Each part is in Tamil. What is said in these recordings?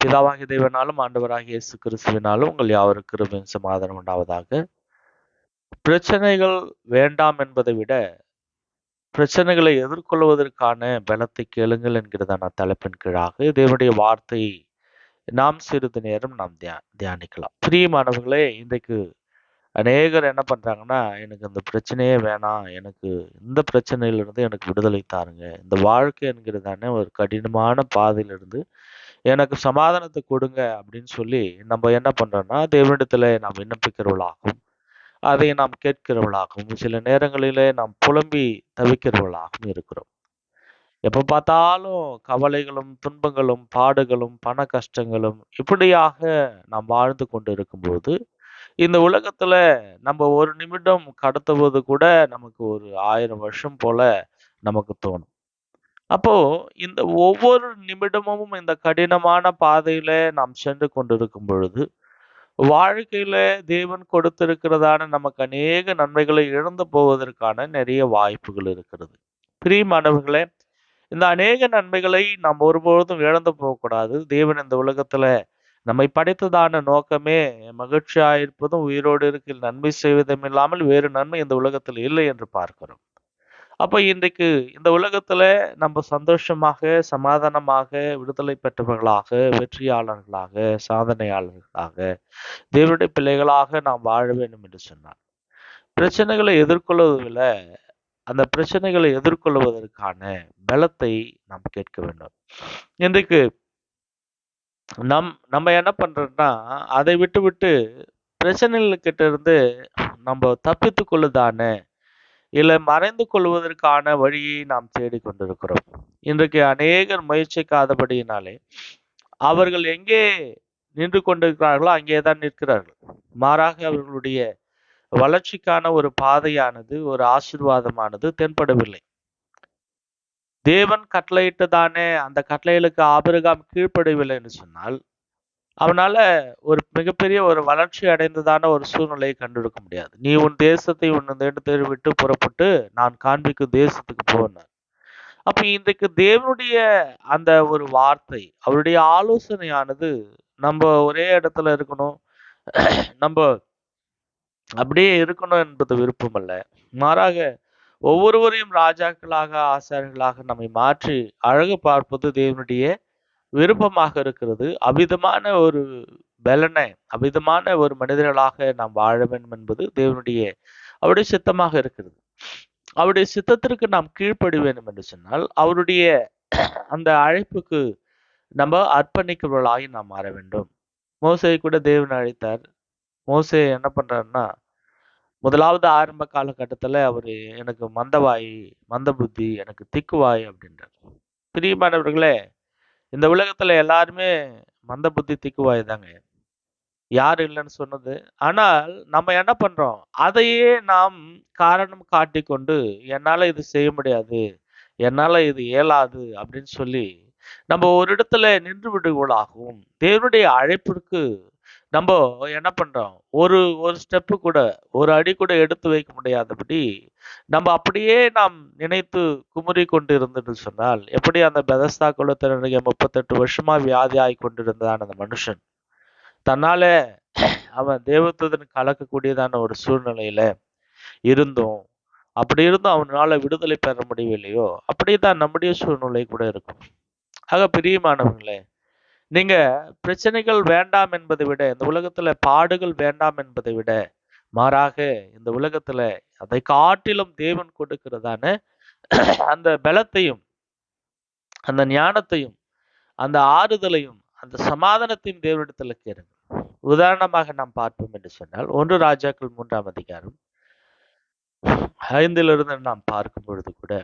பிதாவாகிய தேவனாலும் ஆண்டவராகிய இயேசு கிறிஸ்துவினாலும் உங்கள் யாவருக்கு கிருபையும் சமாதானம் உண்டாவதாக. பிரச்சனைகள் வேண்டாம் என்பதை விட பிரச்சனைகளை எதிர்கொள்வதற்கான பலத்தை கேளுங்கள் என்கிறதான தலைப்பின் கீழாக தேவனுடைய வார்த்தை நாம் சிறிது நேரம் நாம் தியா தியானிக்கலாம். பிரியமானவர்களே இன்றைக்கு அநேகர் என்ன பண்றாங்கன்னா எனக்கு இந்த பிரச்சனையே வேணாம் எனக்கு இந்த பிரச்சனையிலிருந்து எனக்கு விடுதலை தாருங்க இந்த வாழ்க்கை என்கிறதானே ஒரு கடினமான பாதையிலிருந்து எனக்கு சமாதானத்தை கொடுங்க அப்படின்னு சொல்லி நம்ம என்ன பண்ணுறோன்னா தேவனிடத்தில் நாம் விண்ணப்பிக்கிறவளாகும் அதை நாம் கேட்கிறவளாகவும் சில நேரங்களிலே நாம் புலம்பி தவிக்கிறவளாகவும் இருக்கிறோம். எப்போ பார்த்தாலும் கவலைகளும் துன்பங்களும் பாடுகளும் பண கஷ்டங்களும் இப்படியாக நாம் வாழ்ந்து கொண்டு இருக்கும்போது இந்த உலகத்துல நம்ம ஒரு நிமிடம் கடத்துவது கூட நமக்கு ஒரு ஆயிரம் வருஷம் போல நமக்கு தோணும். அப்போ இந்த ஒவ்வொரு நிமிடமும் இந்த கடினமான பாதையில நாம் சென்று கொண்டிருக்கும் பொழுது வாழ்க்கையில தேவன் கொடுத்திருக்கிறதான நமக்கு அநேக நன்மைகளை இழந்து போவதற்கான நிறைய வாய்ப்புகள் இருக்கிறது. பிரியமானவர்களே இந்த அநேக நன்மைகளை நாம் ஒருபொழுதும் இழந்து போகக்கூடாது. தேவன் இந்த உலகத்துல நம்மை படைத்ததான நோக்கமே மகிழ்ச்சியா இருப்பதும் உயிரோடு இருக்கில் நன்மை செய்வதும் இல்லாமல் வேறு நன்மை இந்த உலகத்தில் இல்லை என்று பார்க்கிறோம். அப்போ இன்றைக்கு இந்த உலகத்துல நம்ம சந்தோஷமாக சமாதானமாக விடுதலை பெற்றவர்களாக வெற்றியாளர்களாக சாதனையாளர்களாக தேவனுடைய பிள்ளைகளாக நாம் வாழ வேண்டும் என்று சொன்னார். பிரச்சனைகளை எதிர்கொள்வதில் அந்த பிரச்சனைகளை எதிர்கொள்வதற்கான பலத்தை நாம் கேட்க வேண்டும். இன்றைக்கு நம் நம்ம என்ன பண்றோம்னா அதை விட்டு விட்டு பிரச்சனைகள் கிட்ட இருந்து நம்ம தப்பித்து கொள்ளுதானே இல்லை மறைந்து கொள்வதற்கான வழியை நாம் தேடிக்கொண்டிருக்கிறோம் இன்றைக்கு அநேகர் முயற்சிக்காதபடியினாலே அவர்கள் எங்கே நின்று கொண்டிருக்கிறார்களோ அங்கே தான் நிற்கிறார்கள். மாறாக அவர்களுடைய வளர்ச்சிக்கான ஒரு பாதையானது ஒரு ஆசிர்வாதமானது தென்படவில்லை. தேவன் கட்டளையிட்டதானே அந்த கட்டளைகளுக்கு ஆபிரகாம் கீழ்ப்படவில்லை என்று சொன்னால் அவனால் ஒரு மிகப்பெரிய ஒரு வளர்ச்சி அடைந்ததான ஒரு சூழ்நிலையை கண்டெடுக்க முடியாது. நீ உன் தேசத்தை உன் இடத்தை விட்டு புறப்பட்டு நான் காண்பிக்கும் தேசத்துக்கு போனார். அப்போ இன்றைக்கு தேவனுடைய அந்த ஒரு வார்த்தை அவருடைய ஆலோசனையானது நம்ம ஒரே இடத்துல இருக்கணும். நம்ம அப்படியே இருக்கணும் என்பது விருப்பம் அல்ல. மாறாக ஒவ்வொருவரையும் ராஜாக்களாக ஆசாரியர்களாக நம்மை மாற்றி அழகு பார்ப்பது தேவனுடைய விருப்பமாக இருக்கிறது. அபிதமான ஒரு பலனை அபிதமான ஒரு மனிதர்களாக நாம் வாழ வேண்டும் என்பது தேவனுடைய அவருடைய சித்தமாக இருக்கிறது. அவருடைய சித்தத்திற்கு நாம் கீழ்ப்படி வேண்டும் என்று சொன்னால் அவருடைய அந்த அழைப்புக்கு நம்ம அர்ப்பணிக்கிறவர்களாகி நாம் மாற வேண்டும். மோசையை கூட தேவன் அழைத்தார். மோசே என்ன பண்றாருன்னா முதலாவது ஆரம்ப காலகட்டத்தில் அவர் எனக்கு மந்தவாய் மந்த புத்தி எனக்கு திக்குவாய் அப்படின்றார். பிரியமானவர்களே இந்த உலகத்துல எல்லாருமே மந்த புத்தி திக்குவாய் தாங்க யார் இல்லைன்னு சொன்னது. ஆனால் நம்ம என்ன பண்றோம்? அதையே நாம் காரணம் காட்டிக்கொண்டு என்னால் என்னால இது செய்ய முடியாது என்னால இது இயலாது அப்படின்னு சொல்லி நம்ம ஒரு இடத்துல நின்று விடுகோளாகவும் தேவனுடைய அழைப்பிற்கு நம்ம என்ன பண்றோம்? ஒரு ஒரு ஸ்டெப்பு கூட ஒரு அடி கூட எடுத்து வைக்க முடியாதபடி நம்ம அப்படியே நாம் நினைத்து குமுறி கொண்டு இருந்துட்டு சொன்னால் எப்படி அந்த பெதஸ்தா குலத்தினருடைய முப்பத்தெட்டு வருஷமா வியாதி ஆகி கொண்டிருந்தான் அந்த மனுஷன் தன்னால அவன் தேவத்துடன் கலக்கக்கூடியதான ஒரு சூழ்நிலையில இருந்தும். அப்படி இருந்தும் அவனால விடுதலை பெற முடியவில்லையோ? அப்படிதான் நம்முடைய சூழ்நிலை கூட இருக்கும். ஆக பிரியமானவங்களே நீங்க பிரச்சனைகள் வேண்டாம் என்பதை விட இந்த உலகத்துல பாடுகள் வேண்டாம் என்பதை விட மாறாக இந்த உலகத்துல அதை காட்டிலும் தேவன் கொடுக்கிறதான அந்த பலத்தையும் அந்த ஞானத்தையும் அந்த ஆறுதலையும் அந்த சமாதானத்தையும் தேவனிடத்துல கேளுங்க உதாரணமாக நாம் பார்ப்போம் என்று சொன்னால் ஒன்று ராஜாக்கள் மூன்றாம் அதிகாரம் ஐந்திலிருந்து நாம் பார்க்கும் பொழுது கூட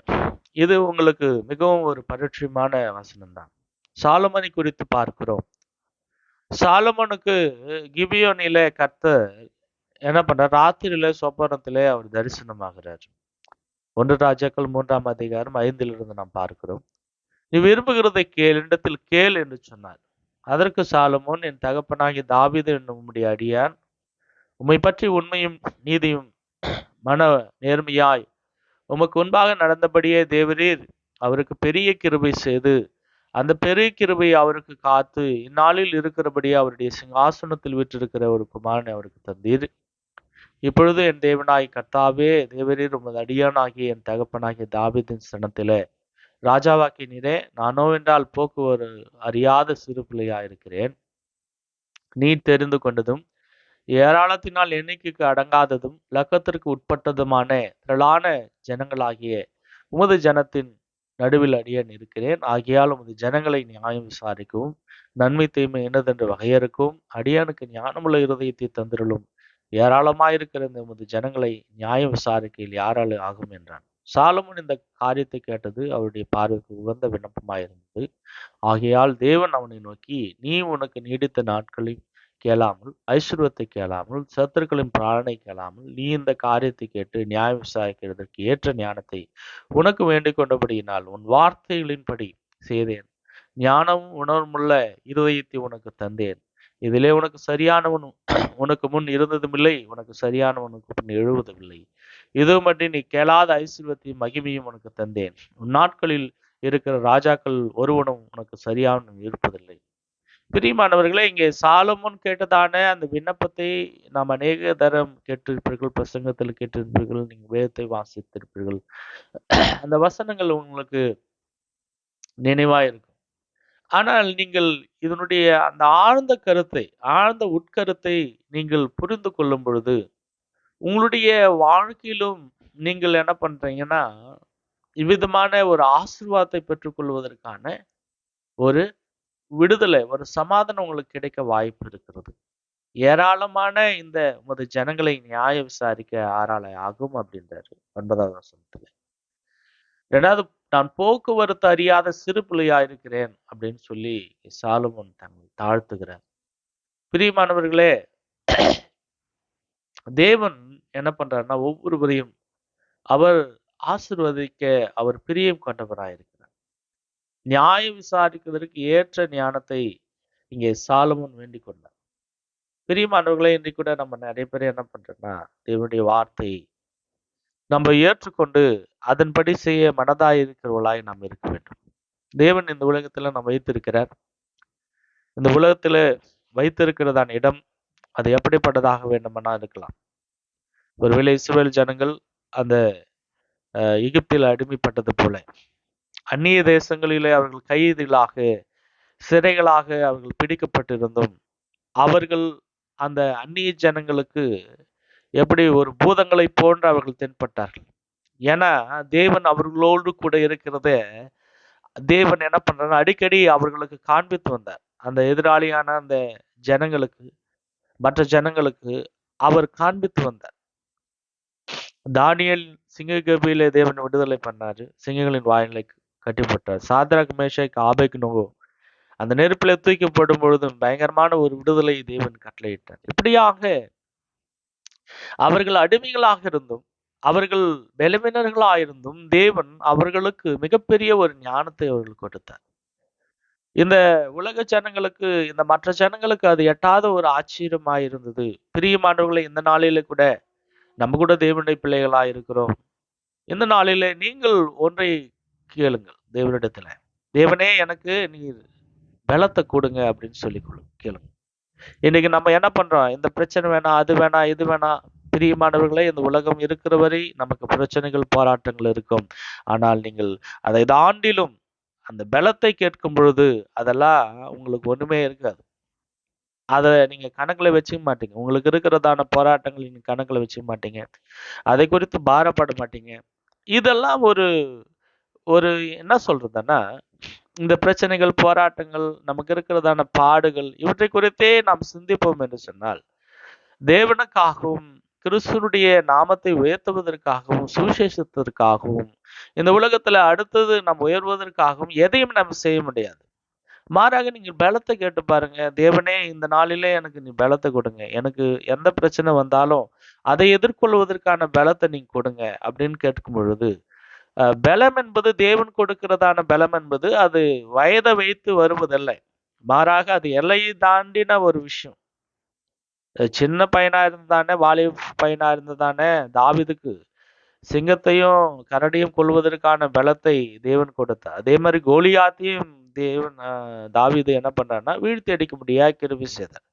இது உங்களுக்கு மிகவும் ஒரு பரிட்சயமான வசனம் தான் சாலமனை குறித்து பார்க்கிறோம். சாலமனுக்கு கிபியோனில கர்த்தர் என்ன பண்றார்? ராத்திரியில சொப்பனத்திலே அவர் தரிசனமாகிறார். ஒன்று ராஜாக்கள் மூன்றாம் அதிகாரம் ஐந்திலிருந்து நாம் பார்க்கிறோம். நீ விரும்புகிறதை கேள் இடத்தில் கேள் என்று சொன்னார். அதற்கு சாலமோன் என் தகப்பனாகிய தாவீது என்னும் உம்முடைய அடியான் உம்மை பற்றி உண்மையும் நீதியும் மன நேர்மையாய் உமக்கு முன்பாக நடந்தபடியே தேவரீர் அவருக்கு பெரிய கிருபை செய்து அந்த பெரிய கிருபை அவருக்கு காத்து இந்நாளில் இருக்கிறபடி அவருடைய சிங்காசனத்தில் விட்டிருக்கிற ஒரு குமாரனை அவருக்கு தந்தீர். இப்பொழுது என் தேவனாய் கர்த்தாவே தேவரீர் உமது அடியானாகிய என் தகப்பனாகிய தாபிதின் சனத்திலே ராஜாவாக்கினீரே நானோ என்றால் போக்குவர அறியாத சிறு பிள்ளையா இருக்கிறேன் நீ தெரிந்து கொண்டதும் ஏராளத்தினால் எண்ணிக்கைக்கு அடங்காததும் லக்கத்திற்கு உட்பட்டதுமான திரளான ஜனங்களாகிய உமது ஜனத்தின் நடுவில் அடியான் இருக்கிறேன் ஆகையால் உமது ஜனங்களை நியாயம் விசாரிக்கவும் நன்மை தீமை என்னதென்று வகையறுக்கவும் அடியானுக்கு ஞானமுள்ள இருதயத்தை தந்திரலும் ஏராளமாயிருக்கிற இந்த உமது ஜனங்களை நியாயம் விசாரிக்கையில் யாரால் ஆகும் என்றான். சாலமோன் இந்த காரியத்தை கேட்டது அவருடைய பார்வைக்கு உகந்த விண்ணப்பமாயிருந்தது. ஆகையால் தேவன் அவனை நோக்கி நீ உனக்கு நீடித்த நாட்களில் கேளாமல் ஐஸ்வர்யத்தை கேளாமல் சத்துருக்களின் பிராணனை கேளாமல் நீ இந்த காரியத்தை கேட்டு நியாயம் விசாரிக்கிறதற்கு ஏற்ற ஞானத்தை உனக்கு வேண்டிக் கொண்டபடியினால் உன் வார்த்தைகளின்படி செய்தேன். ஞானமும் உணர்வுமுள்ள இருதயத்தை உனக்கு தந்தேன். இதிலே உனக்கு சரியானவன் உனக்கு முன் இருந்ததுமில்லை உனக்கு சரியானவனுக்கு பின் எழுவதுமில்லை. இது மட்டும் நீ கேளாத ஐஸ்வர்யத்தையும் மகிமையும் உனக்கு தந்தேன். உன் நாட்களில் இருக்கிற ராஜாக்கள் ஒருவனும் உனக்கு சரியானவன் இருப்பதில்லை. பிரியமானவர்களே இங்கே சாலமோன் கேட்டதான அந்த விண்ணப்பத்தை நாம் அநேக தரம் கேட்டிருப்பீர்கள் பிரசங்கத்தில் கேட்டிருப்பீர்கள் நீங்கள் வேதத்தை வாசித்திருப்பீர்கள். அந்த வசனங்கள் உங்களுக்கு நினைவாக இருக்கும் ஆனால் நீங்கள் இதனுடைய அந்த ஆழ்ந்த கருத்தை ஆழ்ந்த உட்கருத்தை நீங்கள் புரிந்து கொள்ளும் பொழுது உங்களுடைய வாழ்க்கையிலும் நீங்கள் என்ன பண்றீங்கன்னா இவ்விதமான ஒரு ஆசிர்வாதத்தை பெற்றுக்கொள்வதற்கான ஒரு விடுதலை ஒரு சமாதானம் உங்களுக்கு கிடைக்க வாய்ப்பு இருக்கிறது. ஏராளமான இந்த உமது ஜனங்களை நியாய விசாரிக்க ஆறாளை ஆகும் அப்படின்றாரு. ஒன்பதாவது வசனத்துல. ரெண்டாவது நான் போக்குவரத்து அறியாத சிறு பிள்ளையா இருக்கிறேன் அப்படின்னு சொல்லி சாலமோன் தங்களை தாழ்த்துகிறார். பிரியமானவர்களே தேவன் என்ன பண்றாருன்னா ஒவ்வொருவரையும் அவர் ஆசிர்வதிக்க அவர் பிரியம் கொண்டவராயிருக்கிறார். நியாயம் விசாரிக்கிறதற்கு ஏற்ற ஞானத்தை இங்கே சாலமுன் வேண்டிக் கொண்டார் பிரியமானவர்களே இன்றைக்கு கூட நம்ம நிறைய பேர் என்ன பண்றோம்னா தேவனுடைய வார்த்தை நம்ம ஏற்றுக்கொண்டு அதன்படி செய்ய மனதாய் இருக்கிறவர்களாய் நாம் இருக்க வேண்டும். தேவன் இந்த உலகத்துல நம்ம வைத்திருக்கிறார். இந்த உலகத்துல வைத்திருக்கிறதான இடம் அது எப்படிப்பட்டதாக வேண்டுமெனா இருக்கலாம். ஒருவேளை இஸ்ரேல் ஜனங்கள் அந்த எகிப்தில் அடிமைப்பட்டது போல அந்நிய தேசங்களிலே அவர்கள் கைதிகளாக சிறைகளாக அவர்கள் பிடிக்கப்பட்டிருந்தும் அவர்கள் அந்த அந்நிய ஜனங்களுக்கு எப்படி ஒரு பூதங்களை போன்று அவர்கள் தென்பட்டார்கள். ஏன்னா தேவன் அவர்களோடு கூட இருக்கிறதே தேவன் என்ன பண்றாரு? அடிக்கடி அவர்களுக்கு காண்பித்து வந்தார். அந்த எதிராளியான அந்த ஜனங்களுக்கு மற்ற ஜனங்களுக்கு அவர் காண்பித்து வந்தார். தானியல் சிங்ககபியிலே தேவன் விடுதலை பண்ணாரு. சிங்கங்களின் கட்டிப்பட்டார். Shadrach Meshach ஆபேக் நோகோ. அந்த நெருப்பில் தூக்கப்படும் பொழுதும் பயங்கரமான ஒரு விடுதலை தேவன் கட்டளையிட்டார். இப்படியாக அவர்கள் அடிமைகளாக இருந்தும் அவர்கள் பலவினர்களாயிருந்தும் தேவன் அவர்களுக்கு மிகப்பெரிய ஒரு ஞானத்தை அவர்கள் கொடுத்தார். இந்த உலக ஜனங்களுக்கு இந்த மற்ற ஜனங்களுக்கு அது எட்டாத ஒரு ஆச்சரியமாக இருந்தது பிரியமானவர்களை இந்த நாளில கூட நம்ம கூட தேவனுடைய பிள்ளைகளாக இருக்கிறோம் இந்த நாளில நீங்கள் ஒன்றை கேளுங்கள். தேவனிடத்தில். தேவனே எனக்கு நீர் பலத்தை கொடுங்க அப்படின்னு சொல்லி கொடு கேளுங்க இன்னைக்கு நம்ம என்ன பண்றோம்? இந்த பிரச்சனை வேணாம் அது வேணாம் இது வேணாம். பிரியமானவர்களே இந்த உலகம் இருக்கிற வரை நமக்கு பிரச்சனைகள் போராட்டங்கள் இருக்கும். ஆனால் நீங்கள் அதை தாண்டிலும் அந்த பலத்தை கேட்கும் பொழுது அதெல்லாம் உங்களுக்கு ஒண்ணுமே இருக்காது. அதை நீங்க கணக்குல வச்சுக்க மாட்டீங்க. உங்களுக்கு இருக்கிறதான போராட்டங்கள் நீங்க கணக்குல வச்சுக்க மாட்டீங்க. அதை குறித்து பாரப்பட மாட்டீங்க. இதெல்லாம் ஒரு ஒரு என்ன சொல்றதுன்னா இந்த பிரச்சனைகள் போராட்டங்கள் நமக்கு இருக்கிறதான பாடுகள் இவற்றை குறித்தே நாம் சிந்திப்போம் என்று சொன்னால் தேவனுக்காகவும் கிறிஸ்துனுடைய நாமத்தை உயர்த்துவதற்காகவும் சுவிசேஷத்திற்காகவும் இந்த உலகத்துல அடுத்தது நாம் உயர்வதற்காகவும் எதையும் நம்ம செய்ய முடியாது. மாறாக நீங்கள் பலத்தை கேட்டு பாருங்க தேவனே இந்த நாளிலே எனக்கு நீ பலத்தை கொடுங்க. எனக்கு எந்த பிரச்சனை வந்தாலும் அதை எதிர்கொள்வதற்கான பலத்தை நீங்க கொடுங்க அப்படின்னு கேட்கும் பொழுது பலம் என்பது தேவன் கொடுக்கிறதான பலம் என்பது அது வயதை வைத்து வருவதில்லை. மாறாக அது எல்லையை தாண்டின ஒரு விஷயம். சின்ன பையனா இருந்ததானே வாலிப பையனா இருந்ததானே தாவிதுக்கு சிங்கத்தையும் கரடியும் கொள்வதற்கான பலத்தை தேவன் கொடுத்தார். அதே மாதிரி கோலியாத்தையும் தேவன் தாவிது என்ன பண்றான்னா வீழ்த்தி அடிக்க முடியா கிருபி செய்தார்.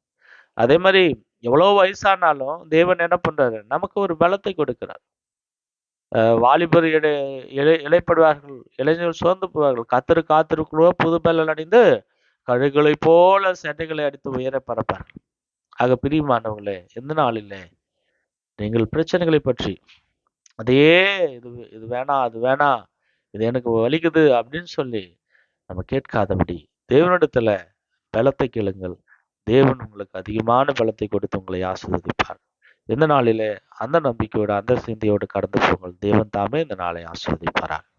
அதே மாதிரி எவ்வளவு வயசானாலும் தேவன் என்ன பண்றாரு நமக்கு ஒரு பலத்தை கொடுக்கிறார். வாலிபர் இடை இலை இலைப்படுவார்கள் இளைஞர்கள் சோர்ந்து போவார்கள். கத்தரு காத்திருக்கிறோ புது அணிந்து அடைந்து போல சென்னைகளை அடித்து உயர பரப்பார்கள். ஆக பிரியமானவங்களே எந்த நாளிலே நீங்கள் பிரச்சனைகளை பற்றி அதையே இது இது வேணாம் அது வேணாம் இது எனக்கு வலிக்குது அப்படின்னு சொல்லி நம்ம கேட்காதபடி தேவனிடத்துல பலத்தை கேளுங்கள். தேவன் உங்களுக்கு அதிகமான பலத்தை கொடுத்து உங்களை ஆசீர்வதிப்பார். இந்த நாளிலே அந்த நம்பிக்கையோடு அந்த சிந்தையோடு கடந்து போங்கள். தேவன் தாமே இந்த நாளை ஆசீர்வதிப்பாராக.